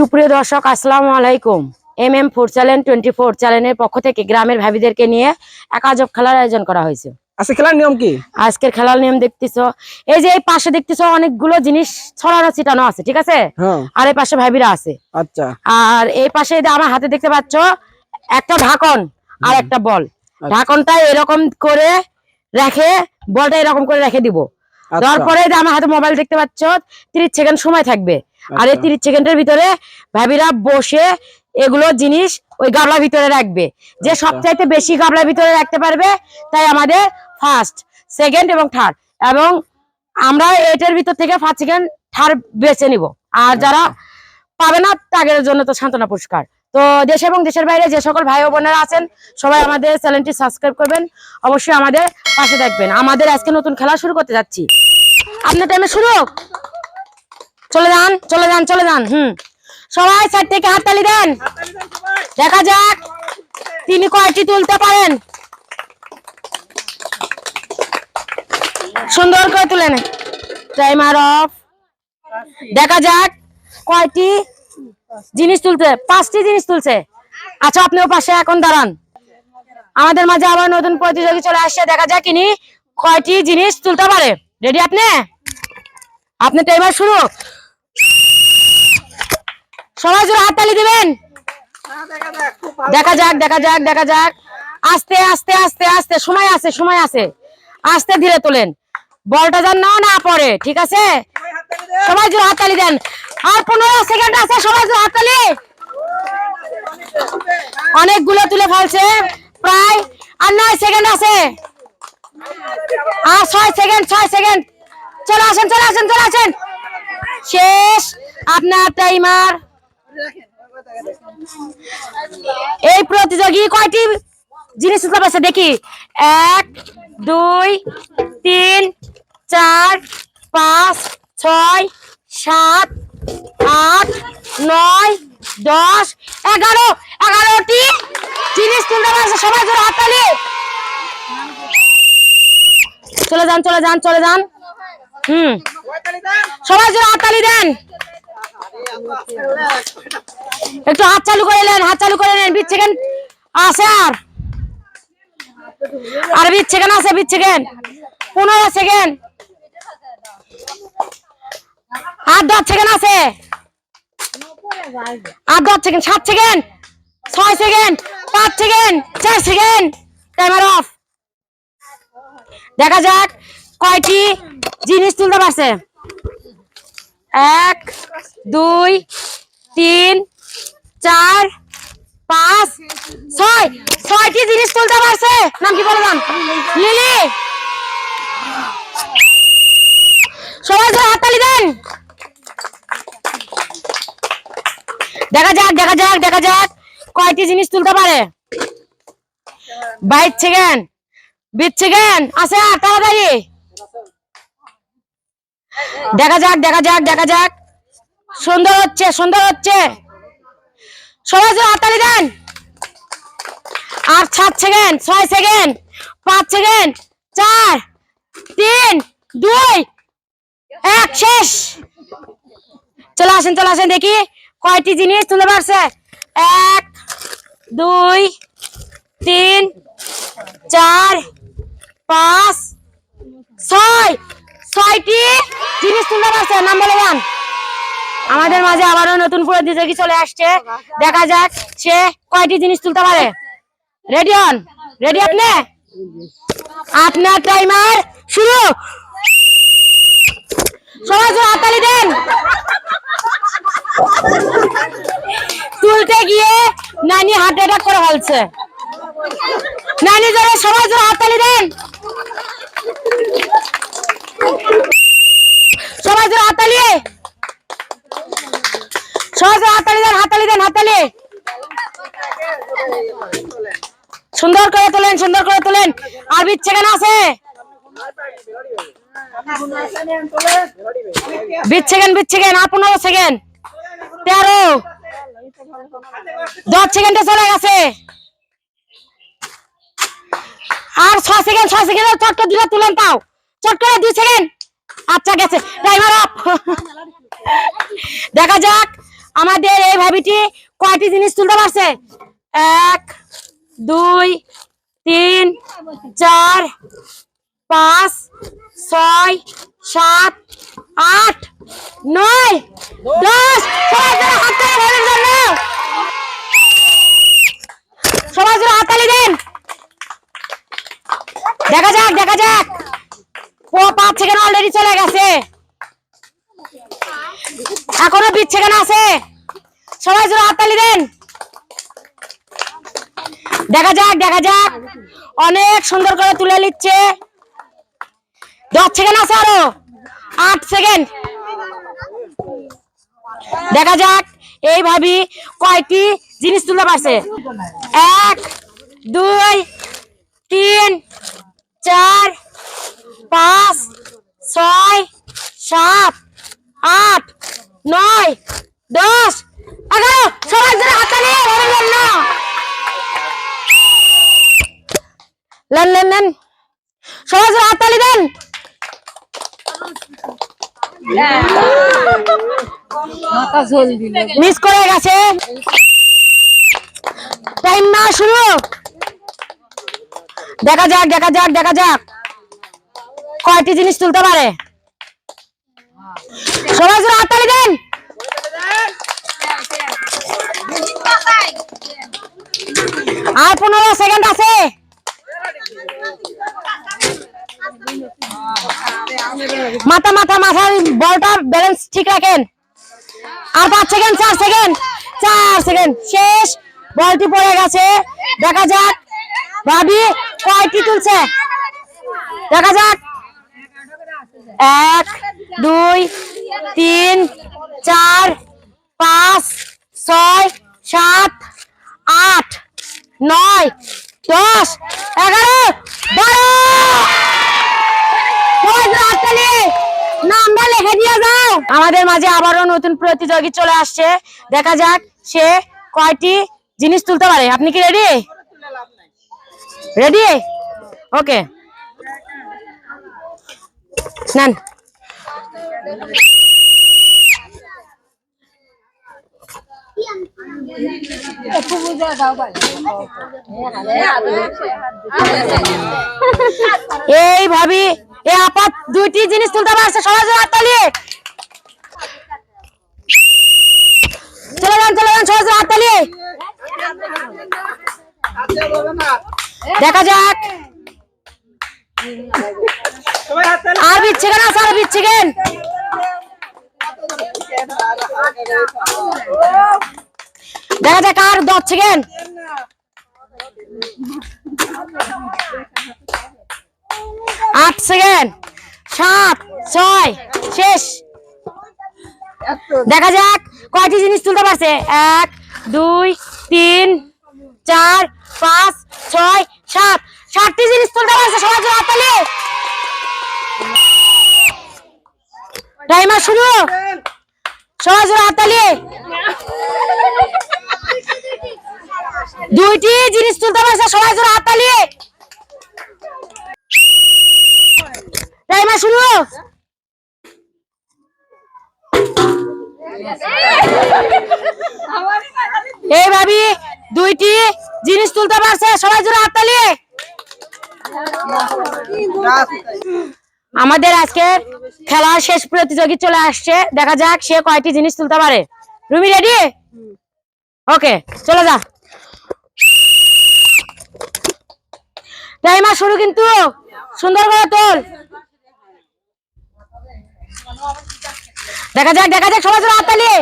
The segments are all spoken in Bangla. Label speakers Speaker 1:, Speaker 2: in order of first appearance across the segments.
Speaker 1: সুপ্রিয় দর্শক আসসালামু আলাইকুম M M four channel twenty four চ্যানেলের পক্ষ থেকে গ্রামের ভাবিদেরকে নিয়ে এক খেলার আয়োজন করা হয়েছে
Speaker 2: আজকে খেলার নিয়ম কি
Speaker 1: আজকের খেলার নিয়ম দেখতেছো এই যে এই পাশে দেখতেছো অনেকগুলো জিনিস ছড়ানো ছিটানো আছে ঠিক আছে হ্যাঁ। আর এই পাশে ভাবিরা আছে আচ্ছা আর এই পাশে আমার হাতে দেখতে পাচ্ছ একটা ঢাকন আর একটা বল আচ্ছা। ঢাকনটা এরকম করে রেখে বলটা এরকম করে রেখে দিব আচ্ছা। তারপরে আমার হাতে মোবাইল দেখতে পাচ্ছ তিরিশ সেকেন্ড সময় থাকবে আর এই আচ্ছা। তিরিশ সেকেন্ডের ভিতরে ভাবিরা বসে এগুলো জিনিস ওই গাবলার ভিতরে রাখবে যে আচ্ছা। সবচাইতে বেশি গাবলার ভিতরে রাখতে পারবে তাই আমাদের ফার্স্ট সেকেন্ড এবং থার্ড এবং আমরা এটার ভিতর থেকে ফার্স্ট সেকেন্ড থার্ড বেছে নিব আর আচ্ছা। যারা পাবে না তাদের জন্য তো সান্ত্বনা পুরস্কার তো দেশ এবং দেশের বাইরে যে সকল ভাই বোনেরা আছেন সবাই আমাদের চ্যানেলটি সাবস্ক্রাইব করবেন অবশ্যই আমাদের পাশে থাকবেন আমাদের আজকে নতুন খেলা শুরু করতে যাচ্ছি আপনার টাইমে শুরু চলে যান চলে যান চলে যান হুম সবাই সাইড থেকে হাততালি দেন দেখা যাক তিনি কয়টি তুলতে পারেন সুন্দর করে তুলে নেন টাইমার অফ দেখা যাক কয়টি জিনিস তুলতে পাঁচটি জিনিস তুলছে আচ্ছা আপনিও পাশে এখন দাঁড়ান আমাদের মাঝে আবার নতুন প্রতিযোগী চলে আসছে দেখা যাক ইনি কয়টি জিনিস তুলতে পারে রেডি আপনি আপনি টাইমার শুরু সবাই জোরে হাততালি দিবেন দেখা যাক দেখা যাক দেখা যাক আস্তে আস্তে আস্তে আস্তে সময় আছে সময় আছে আস্তে ধীরে তোলেন বলটা যেন না না পড়ে ঠিক আছে সবাই জোরে হাততালি দেন আর পনেরো সেকেন্ড আছে সবাই জোরে হাততালি অনেকগুলো তুলে ফেলছে প্রায় আর নয় সেকেন্ড আছে আর ছয় সেকেন্ড ছয় সেকেন্ড চলে আসেন চলে আসেন চলে আসেন শেষ আপনার টাইমার এই প্রতিযোগী কয়টি জিনিস আছে দেখি এক দুই তিন চার পাঁচ ছয় সাত আট নয় দশ এগারো এগারোটি জিনিস তুলতে পারছে সবাই জোরে হাততালি চলে যান চলে যান চলে যান হুম সবাই জোরে হাততালি দেন একটু হাত চালু করে নেন হাত চালু করে নেন বিচ্ছেকেন আছে আর আর বিচ্ছেকেন আছে বিচ্ছিকেন পনেরো সেকেন্ড আর দশ সেকেন্ড আছে আর দশ সেকেন্ড সাত সেকেন্ড ছয় সেকেন্ড পাঁচ সেকেন্ড চার সেকেন্ড টাইমার অফ দেখা যাক কয়টি জিনিস তুলতে পারছে এক দুই তিন চার পাঁচ ছয় ছয়টি জিনিস তুলতে পারছে নাম কি বললাম লিলি সবাই ধরে হাততালি দেন দেখা যাক দেখা যাক দেখা যাক কয়টি জিনিস তুলতে পারে বাইর ছিলেন বিচ্ছিলেন আছে তাড়াতাড়ি দেখা যাক দেখা যাক দেখা যাক সুন্দর হচ্ছে সুন্দর হচ্ছে সবাই সব হাততালি দেন আর সাত সেকেন্ড ছয় সেকেন্ড পাঁচ সেকেন্ড চার তিন দুই এক শেষ চলে আসেন চলে আসেন দেখি কয়টি জিনিস তুলে পারছে এক দুই তিন চার পাঁচ ছয় ছয়টি জিনিস তোমরা পারছে নাম্বার ওয়ান আমাদের মাঝে আবারও নতুন পুরো দিদি চলে আসছে দেখা যাক সে কয়টি জিনিস তুলতে পারে রেডি হন রেডি আপনি আপনার টাইমার শুরু সবাই জোর হাততালি দেন তুলতে গিয়ে নানি হার্ট অ্যাটাক করে ফেলছে নানি জোরে সবাই জোর হাততালি দেন সহজ সুন্দর করে তোলেন সুন্দর করে তোলেন আর বিচ্ছে কেন আছে পনেরো সেকেন্ড তেরো দশ সেকেন্ডে চলে গেছে আর ছ সেকেন্ড ছ সেকেন্ড চট করে দিলে তুলেন তাও চট করে দুই সেকেন্ড আচ্ছা গেছে ড্রাইভার অফ দেখা যাক আমাদের এই ভাবিটি কয়টি জিনিস তুলতে পারছে এক দুই তিন চার পাঁচ ছয় সাত আট নয় দশ সবাই হাততালি দেখা যাক দেখা যাক পাঁচ সেকেন্ড অলরেডি চলে গেছে এখনো বিচ্ছে সেকেন্ড আছে সবাই জোরে হাততালি দেন দেখা যাক দেখা যাক অনেক সুন্দর করে তুলে নিচ্ছে দশ সেকেন্ড আছে আরো আট সেকেন্ড দেখা যাক এই ভাবি কয়টি জিনিস তুলতে পারছে এক দুই তিন চার পাঁচ ছয় সাত আট নয় দশ হাতালি দেন মিস করে গেছে টাইম না শুরু দেখা যাক দেখা যাক দেখা যাক কয়টি জিনিস তুলতে পারে সবাই জোরে হাততালি দেন আর পনেরো সেকেন্ড আছে মাথা মাথা মাথার বলটা ব্যালেন্স ঠিক রাখেন আর পাঁচ সেকেন্ড চার সেকেন্ড চার সেকেন্ড শেষ বলটি পড়ে গেছে দেখা যাক ভাবি কয়টি তুলছে দেখা যাক এক দুই তিন চার পাঁচ ছয় সাত আট নয় দশ এগারো বারো আমাদের মাঝে আবারও নতুন প্রতিযোগী চলে আসছে দেখা যাক সে কয়টি জিনিস তুলতে পারে আপনি কি রেডি রেডি ওকে নেন এই ভাবি এ আপাত দুইটি জিনিস তুলতে পারছে সবাই যে হাত হাততালি চলে যান চলে যান সবাই যে হাত হাততালি দেখা যাক সার্ভিস চিকেন আর সার্ভিস দেখা যাক আর দশ চিকেন আট সেকেন্ড সাত ছয় শেষ দেখা যাক কয়টি জিনিস তুলতে পারছে এক দুই তিন চার পাঁচ ছয় সাত সাতটি জিনিস তুলতে পারছে সবার জন্য টাইমার শুরু সহজ জোরে দুইটি জিনিস তুলতে পারছে সহজ জোরে টাইমার শুরু এই ভাবি দুইটি জিনিস তুলতে পারছে সবাই জোরে হাততালি আমাদের আজকের খেলা শেষ প্রতিযোগী চলে আসছে দেখা যাক সে কয়টি জিনিস তুলতে পারে রুমি রেডি ওকে চলে যা টাইমার শুরু কিন্তু সুন্দর করে তোল দেখা যাক দেখা যাক সবাই হাততালি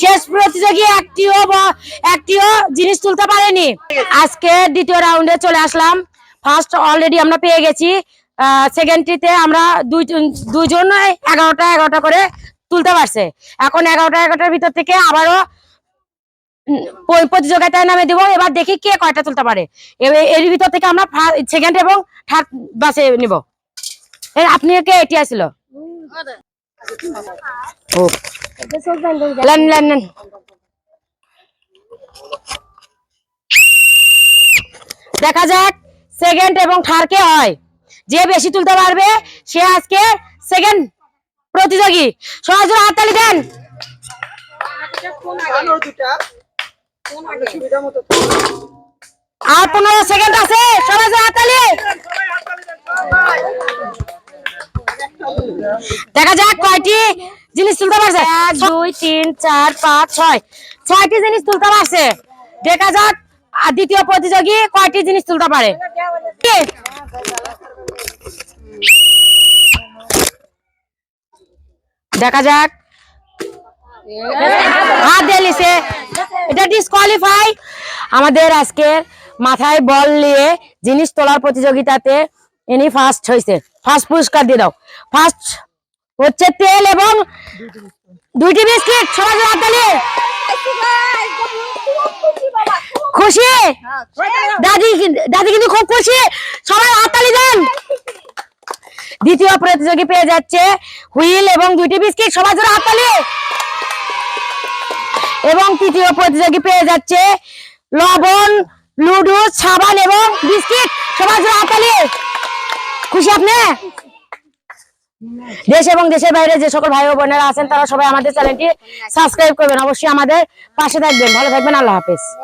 Speaker 1: শেষ প্রতিযোগী একটিও একটিও জিনিস তুলতে পারেনি আজকে দ্বিতীয় রাউন্ডে চলে আসলাম ফার্স্ট অলরেডি আমরা পেয়ে গেছি সেকেন্ডটিতে আমরা দুই দুজন এগারোটা এগারোটা করে তুলতে পারছে এখন এগারোটা এগারোটার ভিতর থেকে আবারও প্রতিযোগিতায় নামে দেবো এবার দেখি কে কয়টা তুলতে পারে এর ভিতর থেকে আমরা সেকেন্ড এবং থার্ড বাসে নিব আপনি কে এটি আসলো দেখা যাক সেকেন্ড এবং থার্ড কে হয় যে বেশি তুলতে পারবে সে আজকে সেকেন্ড প্রতিযোগী সহজ হাততালি দেন আর পনেরো সেকেন্ড আছে সবাই হাততালি দেখা যাক কয়টি জিনিস তুলতে পারছে এক দুই তিন চার পাঁচ ছয় ছয়টি জিনিস তুলতে পারছে দেখা যাক আর দ্বিতীয় প্রতিযোগী কয়টি জিনিস তুলতে পারে দেখা যাক হাত দিয়ে নিছে এটা ডিসকোয়ালিফাই আমাদের আজকের মাথায় বল নিয়ে জিনিস তোলার প্রতিযোগিতাতে এনি ফার্স্ট হয়েছে ফার্স্ট পুরস্কার দিয়ে দাও ফার্স্ট হচ্ছে তেল এবং দুইটি বিস্কিট সবাই হাত দিয়ে খুশি দাদি দাদি কিন্তু খুব খুশি সবাই হাততালি দেন দ্বিতীয় প্রতিযোগী পেয়ে যাচ্ছে হুইল এবং দুইটি বিস্কিট হাততালি এবং তৃতীয় প্রতিযোগী পেয়ে যাচ্ছে লবণ লুডু সাবান এবং বিস্কিট সবাই জোরে হাততালি খুশি আপনি দেশ এবং দেশের বাইরে যে সকল ভাই ও বোনেরা আছেন তারা সবাই আমাদের চ্যানেলটি সাবস্ক্রাইব করবেন অবশ্যই আমাদের পাশে থাকবেন ভালো থাকবেন আল্লাহ হাফেজ